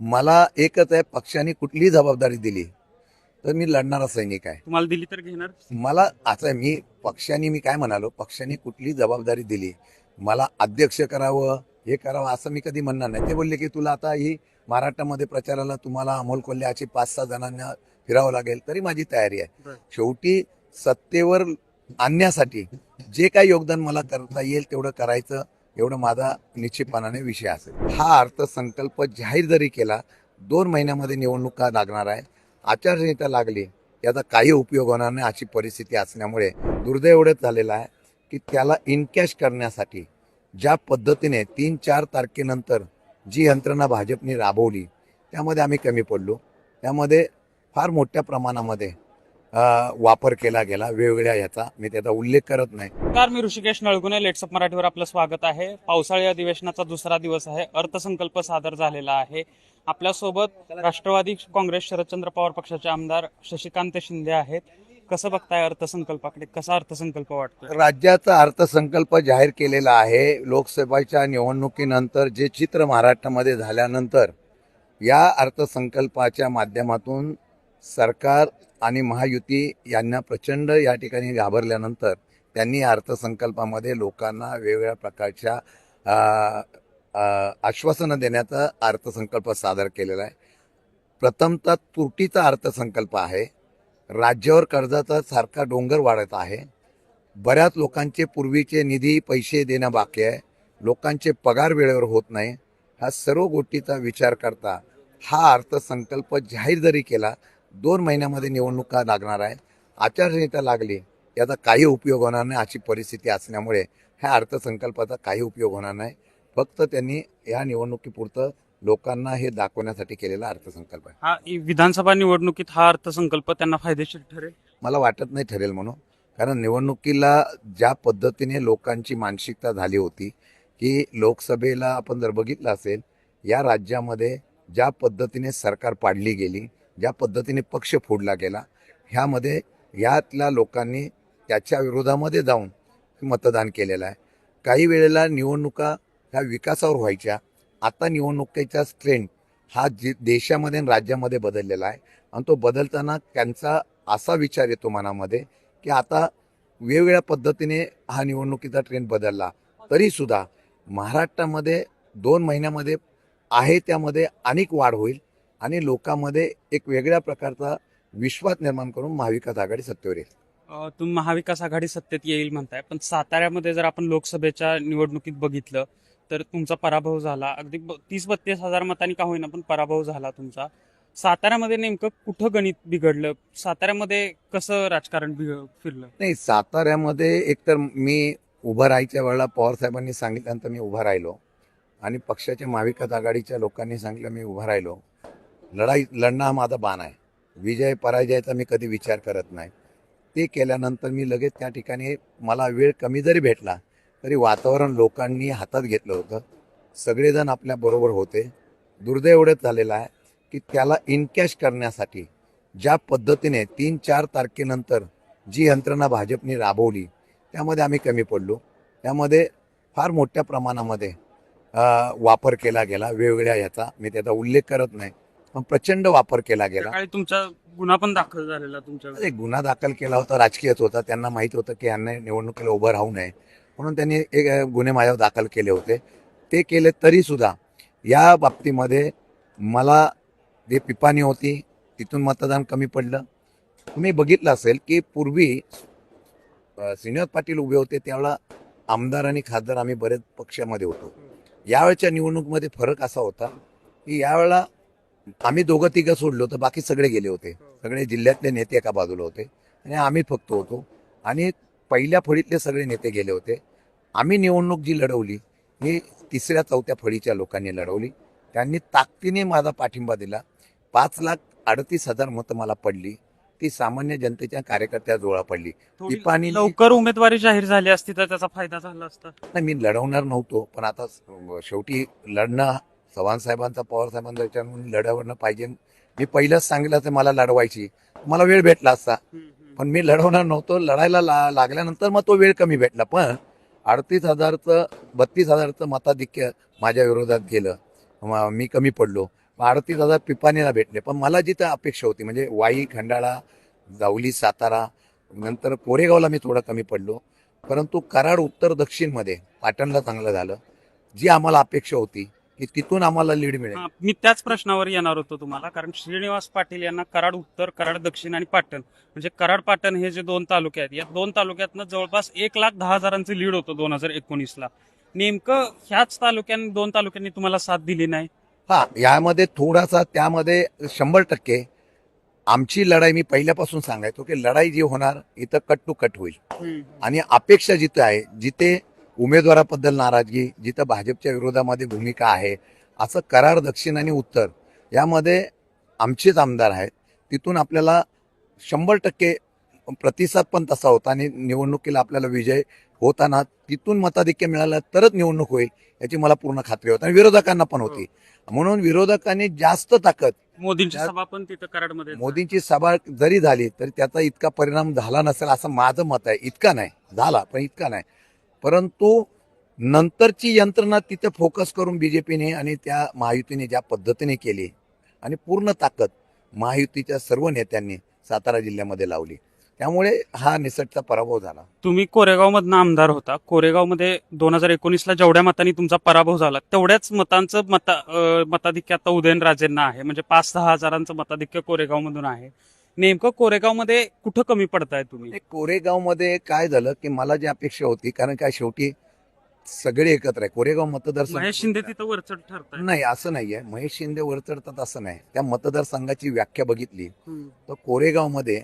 मला एकच आहे पक्षाने कुठलीही जबाबदारी दिली तर मी लढणारा सैनिक आहे. तुम्हाला दिली तर घेणार? मला असं आहे, मी पक्षाने मी काय म्हणालो पक्षाने कुठली जबाबदारी दिली मला अध्यक्ष करावं हे करावं असं मी कधी म्हणणार नाही. ते बोलले की तुला आता ही महाराष्ट्रामध्ये प्रचाराला तुम्हाला अमोल कोल्हे पाच सहा जणांना फिरावं लागेल तरी माझी तयारी आहे. शेवटी सत्तेवर आणण्यासाठी जे काही योगदान मला करता येईल तेवढं करायचं. एवढं माझा निश्चितपणाने विषय असेल. हा अर्थसंकल्प जाहीर जरी केला दोन महिन्यामध्ये निवडणुका लागणार आहे? आचारसंहिता लागली याचा काही उपयोग होणार नाही अशी परिस्थिती असल्यामुळे दुर्दैव एवढंच झालेलं आहे की त्याला इनकॅश करण्यासाठी ज्या पद्धतीने तीन चार तारखेनंतर जी यंत्रणा भाजपने राबवली त्यामध्ये आम्ही कमी पडलो. त्यामध्ये फार मोठ्या प्रमाणामध्ये वापर केला गेला वेगवेगळ्या ह्याचा. मी त्याचा उल्लेख करत नाही. नमस्कार मी ऋषिकेश नळगुणे लेट्सअप मराठीवर आपलं स्वागत आहे. पावसाळी अधिवेशनाचा दुसरा दिवस आहे. अर्थसंकल्प सादर झालेला आहे. आपल्यासोबत राष्ट्रवादी काँग्रेस शरदचंद्र पवार पक्षाचे आमदार शशिकांत शिंदे आहेत. कसं बघताय अर्थसंकल्पाकडे? कसा अर्थसंकल्प वाटतोय? राज्याचा अर्थसंकल्प जाहीर केलेला आहे. लोकसभेच्या निवडणुकीनंतर जे चित्र महाराष्ट्रामध्ये झाल्यानंतर या अर्थसंकल्पाच्या माध्यमातून सरकार आणि महायुती यांना प्रचंड या ठिकाणी घाबरल्यानंतर त्यांनी अर्थसंकल्पामध्ये लोकांना वेगवेगळ्या प्रकारच्या आश्वासनं देण्याचा अर्थसंकल्प सादर केलेला आहे. प्रथमतः तुटीचा अर्थसंकल्प आहे. राज्यावर कर्जाचा सारखा डोंगर वाढत आहे. बऱ्याच लोकांचे पूर्वीचे निधी पैसे देणं बाकी आहे. लोकांचे पगार वेळेवर होत नाही. ह्या सर्व गोष्टीचा विचार करता हा अर्थसंकल्प जाहीर जरी केला दोन महिन्यामध्ये निवडणुका लागणार आहे? आचारसंहिता लागली याचा काही उपयोग होणार नाही अशी परिस्थिती असल्यामुळे ह्या अर्थसंकल्पाचा काही उपयोग होणार नाही. फक्त त्यांनी या निवडणुकीपुरतं लोकांना हे दाखवण्यासाठी केलेला अर्थसंकल्प आहे. हा इ- विधानसभा निवडणुकीत हा अर्थसंकल्प त्यांना फायदेशीर ठरेल? मला वाटत नाही ठरेल म्हणून. कारण निवडणुकीला ज्या पद्धतीने लोकांची मानसिकता झाली होती की लोकसभेला आपण जर बघितलं असेल या राज्यामध्ये ज्या पद्धतीने सरकार पाडली गेली ज्या पद्धतीने पक्ष फोडला गेला ह्यामध्ये यातल्या लोकांनी त्याच्या विरोधामध्ये जाऊन मतदान केलेलं आहे. काही वेळेला निवडणुका ह्या विकासावर व्हायच्या. आता निवडणुकीचा ट्रेंड हा जी देशामध्ये आणि राज्यामध्ये बदललेला आहे. आणि तो बदलताना त्यांचा असा विचार येतो मनामध्ये की आता वेगवेगळ्या पद्धतीने हा निवडणुकीचा ट्रेंड बदलला. तरीसुद्धा महाराष्ट्रामध्ये दोन महिन्यामध्ये आहे त्यामध्ये अनेक वाढ होईल. आणि लोकांमध्ये एक वेगळ्या प्रकारचा विश्वास निर्माण करून महाविकास आघाडी सत्तेवर येईल. तुम्ही महाविकास आघाडी सत्तेत येईल म्हणताय पण साताऱ्यामध्ये जर आपण लोकसभेच्या निवडणुकीत बघितलं तर तुमचा पराभव झाला. अगदी तीस बत्तीस हजार मतांनी का होईना पण पराभव झाला तुमचा. साताऱ्यामध्ये नेमकं कुठं गणित बिघडलं? साताऱ्यामध्ये कसं राजकारण फिरलं? नाही साताऱ्यामध्ये एकतर मी उभं राहायच्या वेळेला पवार साहेबांनी सांगितल्यानंतर मी उभा राहिलो. आणि पक्षाच्या महाविकास आघाडीच्या लोकांनी सांगितलं मी उभा राहिलो. लढाई लढणं हा माझा बाण आहे. विजय पराजयाचा मी कधी विचार करत नाही. ते केल्यानंतर मी लगेच त्या ठिकाणी मला वेळ कमी जरी भेटला तरी वातावरण लोकांनी हातात घेतलं होतं. सगळेजण आपल्याबरोबर होते. दुर्दैव एवढंच झालेलं आहे की त्याला इनकॅश करण्यासाठी ज्या पद्धतीने तीन चार तारखेनंतर जी यंत्रणा भाजपने राबवली त्यामध्ये आम्ही कमी पडलो. त्यामध्ये फार मोठ्या प्रमाणामध्ये वापर केला गेला वेगवेगळ्या ह्याचा. मी त्याचा उल्लेख करत नाही. प्रचंड वापर केला गेला. सकाळी तुमचा गुन्हा पण दाखल झालेला तुमच्या एक गुन्हा दाखल केला होता राजकीयच होता त्यांना माहीत होतं की यांना निवडणुकीला उभं राहू नये. म्हणून त्यांनी एक गुन्हे माझ्यावर दाखल केले होते. ते केले तरीसुद्धा या बाबतीमध्ये मला जे पिपाणी होती तिथून मतदान कमी पडलं. तुम्ही बघितलं असेल की पूर्वी श्रीनिवास पाटील उभे होते त्यावेळेला आमदार आणि खासदार आम्ही बरेच पक्षामध्ये होतो. यावेळच्या निवडणुकीमध्ये फरक असा होता की यावेळेला आम्ही दोघं तिघं सोडलो तर बाकी सगळे गेले होते. सगळे जिल्ह्यातले नेते एका बाजूला होते. आणि आम्ही फक्त होतो. आणि पहिल्या फळीतले सगळे नेते गेले होते. आम्ही निवडणूक जी लढवली ही तिसऱ्या चौथ्या फळीच्या लोकांनी लढवली. त्यांनी ताकदीने माझा पाठिंबा दिला. पाच लाख अडतीस हजार मतं मला पडली. ती सामान्य जनतेच्या कार्यकर्त्याजवळ पडली. पिपाणी लवकर उमेदवारी जाहीर झाली असती तर त्याचा फायदा झाला असता. नाही मी लढवणार नव्हतो पण आता शेवटी लढणं चव्हाण साहेबांचा पवार साहेबांचा विचार म्हणून लढवणं पाहिजे. मी पहिलंच सांगितलं तर मला लढवायची. मला वेळ भेटला असता. पण मी लढवणार नव्हतो. लढायला ला लागल्यानंतर मग तो वेळ कमी भेटला. पण अडतीस हजारचं बत्तीस हजारचं मताधिक्य माझ्या विरोधात गेलं. म- कमी पडलो. अडतीस हजार पिपाणीला भेटले. पण मला जिथं अपेक्षा होती म्हणजे वाई खंडाळा जावली सातारा नंतर कोरेगावला मी थोडं कमी पडलो. परंतु कराड उत्तर दक्षिणमध्ये पाटणला चांगलं झालं. जी आम्हाला अपेक्षा होती की तिथून आम्हाला लीड मिळेल. हा, मी त्याच प्रश्नावर येणार होतो तुम्हाला. कारण श्रीनिवास पाटील यांना कराड उत्तर कराड दक्षिण आणि पाटण म्हणजे कराड पाटण हे जे दोन तालुके आहेत या दोन तालुक्यातनं जवळपास एक लाख दहा हजारांचं लीड होतं दोन हजार एकोणीसला. नेमकं ह्याच तालुक्यांनी दोन तालुक्यांनी तुम्हाला साथ दिली नाही? हा यामध्ये थोडासा त्यामध्ये शंभर टक्के आमची लढाई मी पहिल्यापासून सांगायचो की लढाई जी होणार इथं कट टू कट होईल. आणि अपेक्षा जिथं आहे जिथे उमेदवाराबद्दल नाराजगी जिथं भाजपच्या विरोधामध्ये भूमिका आहे असं करार दक्षिण आणि उत्तर यामध्ये आमचेच आमदार आहेत. तिथून आपल्याला शंभर टक्के प्रतिसाद पण तसा होता आणि निवडणुकीला आपल्याला विजय होताना तिथून मताधिक्य मिळालं तरच निवडणूक होईल याची मला पूर्ण खात्री होती. आणि विरोधकांना पण होती. म्हणून विरोधकांनी जास्त ताकद मोदींची सभा पण तिथं कराडमध्ये मोदींची सभा जरी झाली तरी त्याचा इतका परिणाम झाला नसेल असं माझं मत आहे. इतका नाही झाला पण इतका नाही. परंतु नंतरची यंत्रणा तिथे फोकस करून बी जे पीने आणि त्या महायुतीने ज्या पद्धतीने केली आणि पूर्ण ताकद महायुतीच्या सर्व नेत्यांनी सातारा जिल्ह्यामध्ये लावली. त्यामुळे हा निसटचा पराभव झाला. तुम्ही कोरेगावमधनं आमदार होता. कोरेगावमध्ये दोन हजार एकोणीसला जेवढ्या मतांनी तुमचा पराभव झाला तेवढ्याच मतांचं मता मताधिक्य आता उदयनराजेंना आहे. म्हणजे पाच सहा हजारांचं मताधिक्य कोरेगावमधून आहे. नेमकं कोरेगावमध्ये कुठं कमी पडताय तुम्ही? कोरेगावमध्ये काय झालं की मला जी अपेक्षा होती कारण काय शेवटी सगळे एकत्र आहे. कोरेगाव मतदारसंघ महेश शिंदे तिथं वरचढ ठरताय. नाही असं नाहीये महेश शिंदे वर चढतात असं नाही. त्या मतदारसंघाची व्याख्या बघितली. तर कोरेगावमध्ये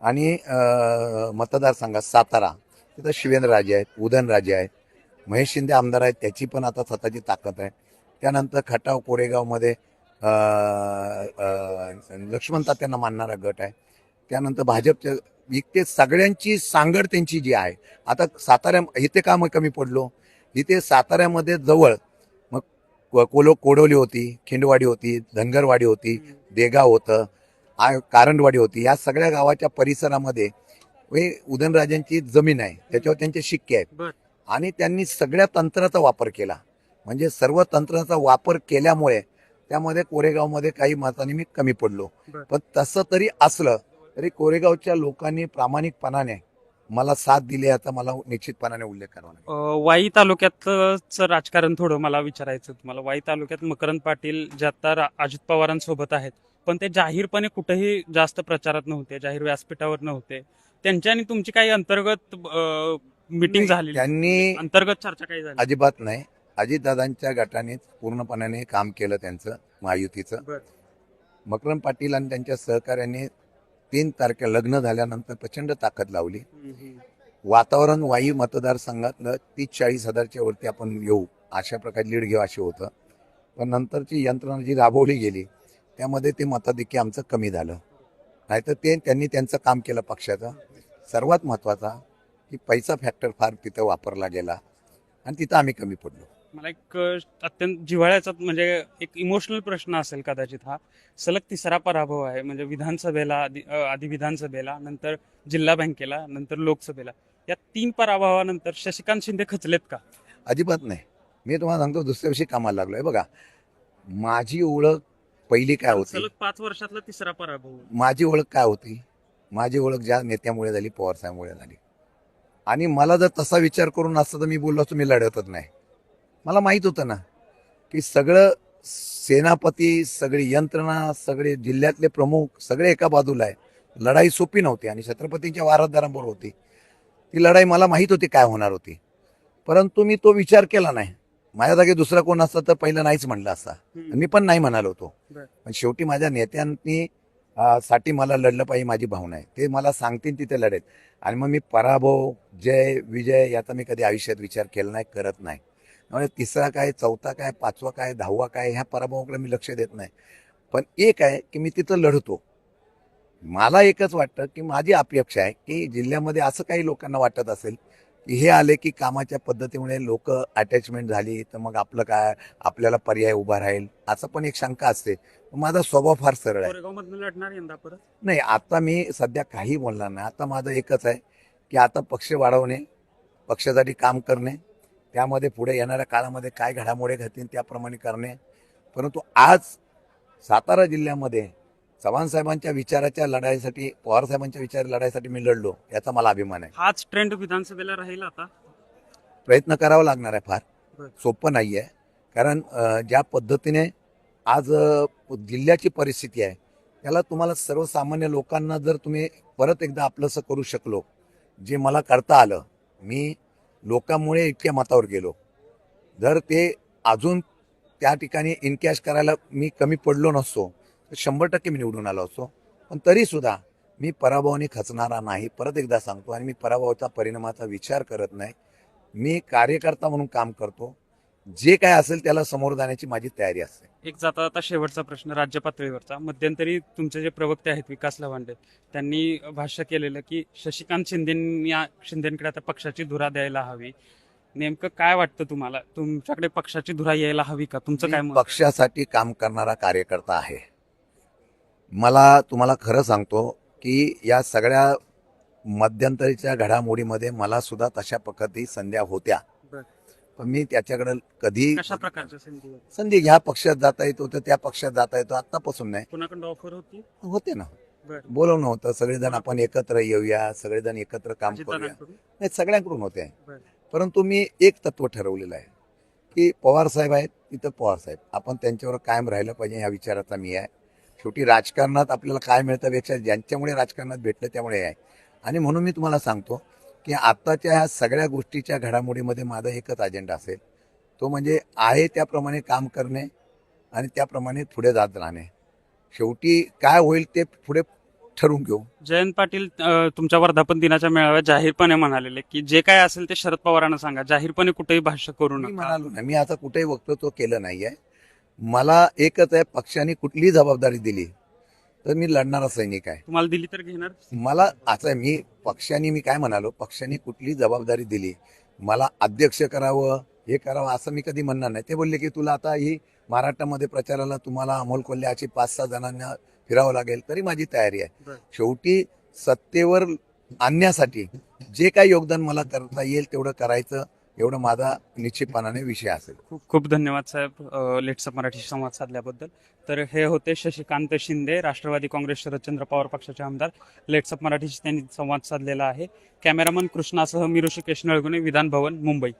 आणि अं, मतदारसंघात सातारा तिथं शिवेंद्रराजे आहेत उदयनराजे आहेत महेश शिंदे आमदार आहेत त्याची पण आता स्वतःची ताकद आहे. त्यानंतर खटाव कोरेगावमध्ये लक्ष्मण तात्यांना मानणारा गट आहे. त्यानंतर भाजपच्या इथे सगळ्यांची सांगड त्यांची जी आहे. आता साताऱ्या इथे का मग कमी पडलो? इथे साताऱ्यामध्ये जवळ मग कोलो कोडोली होती खिंडवाडी होती धनगरवाडी होती देगाव होतं आ- कारंडवाडी होती. या सगळ्या गावाच्या परिसरामध्ये उदयनराजांची जमीन आहे. त्याच्यावर त्यांचे शिक्के आहेत. आणि त्यांनी सगळ्या तंत्राचा वापर केला. म्हणजे सर्व तंत्राचा वापर केल्यामुळे त्यामध्ये कोरेगावमध्ये काही मतांनी मी कमी पडलो. पण तसं तरी असलं तरी कोरेगावच्या लोकांनी प्रामाणिकपणाने मला साथ दिली याचा मला निश्चितपणाने उल्लेख करावा वाई तालुक्यातच राजकारण थोडं मला विचारायचं तुम्हाला वाई तालुक्यात मकरंद पाटील जे आता अजित पवारांसोबत आहेत. पण ते जाहीरपणे कुठेही जास्त प्रचारात नव्हते जाहीर व्यासपीठावर नव्हते. त्यांची आणि तुमची काही अंतर्गत मिटिंग झालेली त्यांनी अंतर्गत चर्चा काही झाली अजिबात नाही. अजितदादांच्या गटाने पूर्णपणाने काम केलं त्यांचं महायुतीचं. मकरम पाटील आणि त्यांच्या सहकार्याने तीन तारखे लग्न झाल्यानंतर प्रचंड ताकद लावली. वातावरण वाई मतदारसंघातलं तीस चाळीस हजारच्या वरती आपण येऊ अशा प्रकारे लीड घेऊ असे होतं. पण नंतरची यंत्रणा जी राबवली गेली त्यामध्ये ते मताधिक्य आमचं कमी झालं. नाहीतर ते त्यांनी त्यांचं काम केलं पक्षाचं. सर्वात महत्त्वाचा की पैसा फॅक्टर फार तिथं वापरला गेला आणि तिथं आम्ही कमी पडलो. मला एक अत्यंत जिव्हाळ्याचा म्हणजे एक इमोशनल प्रश्न असेल कदाचित हा. सलग तिसरा पराभव आहे म्हणजे विधानसभेला आधी आधी विधानसभेला नंतर जिल्हा बँकेला नंतर लोकसभेला. या तीन पराभवानंतर शशिकांत शिंदे खचलेत का? अजिबात नाही. मी तुम्हाला सांगतो दुसऱ्या दिवशी कामाला लागलोय. बघा माझी ओळख पहिली काय होती? सलग पाच वर्षातला तिसरा पराभव. माझी ओळख काय होती? माझी ओळख ज्या नेत्यामुळे झाली पवारसाहेबांमुळे झाली. आणि मला जर तसा विचार करून असतं तर मी बोललो असतो मी लढतच नाही. मला माहीत होतं ना की सगळं सेनापती सगळी यंत्रणा सगळे जिल्ह्यातले प्रमुख सगळे एका बाजूला आहे. लढाई सोपी नव्हती आणि छत्रपतींच्या वारसदारांबरोबर होती. ती लढाई मला माहीत होती काय होणार होती. परंतु मी तो विचार केला नाही. माझ्या जागी दुसरा कोण असता तर पहिलं नाहीच म्हणलं असता. मी पण नाही म्हणालो होतो. पण शेवटी माझ्या नेत्यांनी साठी मला लढलं पाहिजे माझी भावना आहे. ते मला सांगतील तिथे लढेल. आणि मग मी पराभव जय विजय याचा मी कधी आयुष्यात विचार केला नाही करत नाही. त्यामुळे तिसरा काय चौथा काय पाचवा काय दहावा काय ह्या पराभवाकडे मी लक्ष देत नाही. पण एक आहे की मी तिथं लढतो. मला एकच वाटतं की माझी अपेक्षा आहे की जिल्ह्यामध्ये असं काही लोकांना वाटत असेल की हे आले की कामाच्या पद्धतीमुळे लोक अटॅचमेंट झाली तर मग आपलं काय आपल्याला पर्याय उभा राहील असं पण एक शंका असते. माझा स्वभाव फार सरळ आहे. नाही आता मी सध्या काही बोलणार नाही. आता माझं एकच आहे की आता पक्ष वाढवणे पक्षासाठी काम करणे त्यामध्ये पुढे येणाऱ्या काळामध्ये काय घडामोडी घडतील त्याप्रमाणे करणे. परंतु आज सातारा जिल्ह्यामध्ये चव्हाण साहेबांच्या विचाराच्या लढाईसाठी पवार साहेबांच्या विचार लढाईसाठी मी लढलो याचा मला अभिमान आहे. हाच ट्रेंड विधानसभेला राहील आता. प्रयत्न करावा लागणार आहे फार. सोपं नाही आहे. कारण ज्या पद्धतीने आज जिल्ह्याची परिस्थिती आहे त्याला तुम्हाला सर्वसामान्य लोकांना जर तुम्ही परत एकदा आपलंसं करू शकलो जे मला करता आलं मी लोकांमुळे इतक्या मतावर गेलो. जर ते अजून त्या ठिकाणी इनकॅश करायला मी कमी पडलो नसतो तर शंभर टक्के मी निवडून आलो असतो. पण तरीसुद्धा मी पराभवाने खचणारा नाही. परत एकदा सांगतो आणि मी पराभवाचा परिणामाचा विचार करत नाही. मी कार्यकर्ता म्हणून काम करतो. जे काय असेल त्याला समोर जाण्याची माझी तयारी असते. एक जाता जाता शेवटचा प्रश्न राज्य पातळीवरचा. मध्यंतरी तुमचे जे प्रवक्ते आहेत विकास लवांडे त्यांनी भाष्य केलेलं की शशिकांत शिंदेंनी शिंदेकडे आता पक्षाची धुरा द्यायला हवी. नेमकं काय वाटतं तुम्हाला? तुमच्याकडे पक्षाची धुरा यायला हवी का? तुमचं काय? पक्षासाठी काम करणारा कार्यकर्ता आहे. मला तुम्हाला खरं सांगतो की या सगळ्या मध्यंतरीच्या घडामोडीमध्ये मला सुद्धा तशा पद्धती संध्या होत्या. पण मी त्याच्याकडे कधी कशा प्रकारच्या संधी संधी ह्या पक्षात जाता येतो तर त्या पक्षात जाता येतो. आतापासून नाही. कुणाकडे ऑफर होती? होते ना. बरं. बोलवणं होतं. सगळेजण आपण एकत्र येऊया सगळेजण एकत्र काम करूया. अजितदादांकडून? नाही सगळ्यांकडून होते. बरं. परंतु मी एक तत्व ठरवलेलं आहे की पवार साहेब आहेत तिथं पवार साहेब. आपण त्यांच्यावर कायम राहिलं पाहिजे ह्या विचाराचा मी आहे. शेवटी राजकारणात आपल्याला काय मिळतं पेक्षा ज्यांच्यामुळे राजकारणात भेटलं त्यामुळे आहे. आणि म्हणून मी तुम्हाला सांगतो की आत्ताच्या ह्या सगळ्या गोष्टीच्या घडामोडीमध्ये माझा एकच अजेंडा असेल. तो म्हणजे आहे त्याप्रमाणे काम करणे आणि त्याप्रमाणे पुढे जात राहणे. शेवटी काय होईल ते पुढे ठरवून घेऊ. जयंत पाटील तुमच्या वर्धापन दिनाच्या मेळाव्यात जाहीरपणे म्हणालेले की जे काय असेल ते शरद पवारांना सांगा. जाहीरपणे कुठेही भाष्य करू नका. म्हणालो ना मी आता कुठेही वक्तव्य केलं नाहीये. मला एकच आहे पक्षाने कुठलीही जबाबदारी दिली तर मी लढणारा सैनिक आहे. तुम्हाला दिली तर घेणार? मला असं आहे मी पक्षाने मी काय म्हणालो? पक्षाने कुठली जबाबदारी दिली? मला अध्यक्ष करावं हे करावं असं मी कधी म्हणणार नाही. ते बोलले की तुला आता ही महाराष्ट्रामध्ये प्रचाराला तुम्हाला अमोल कोल्हे अशी पाच सहा जणांना फिरावं लागेल तरी माझी तयारी आहे. शेवटी सत्तेवर आणण्यासाठी जे काही योगदान मला करता येईल तेवढं करायचं. एवढं माझा निश्चितपणाने विषय असेल. खूप खूप धन्यवाद साहेब लेट्स लेट्सअप मराठी संवाद साधल्याबद्दल. तर हे होते शशिकांत शिंदे राष्ट्रवादी काँग्रेस शरदचंद्र पवार पक्षाचे आमदार. लेट्सअप मराठीशी त्यांनी संवाद साधलेला आहे. कॅमेरामन कृष्णासह मी ऋषिकेश नळगुणे विधान भवन मुंबई.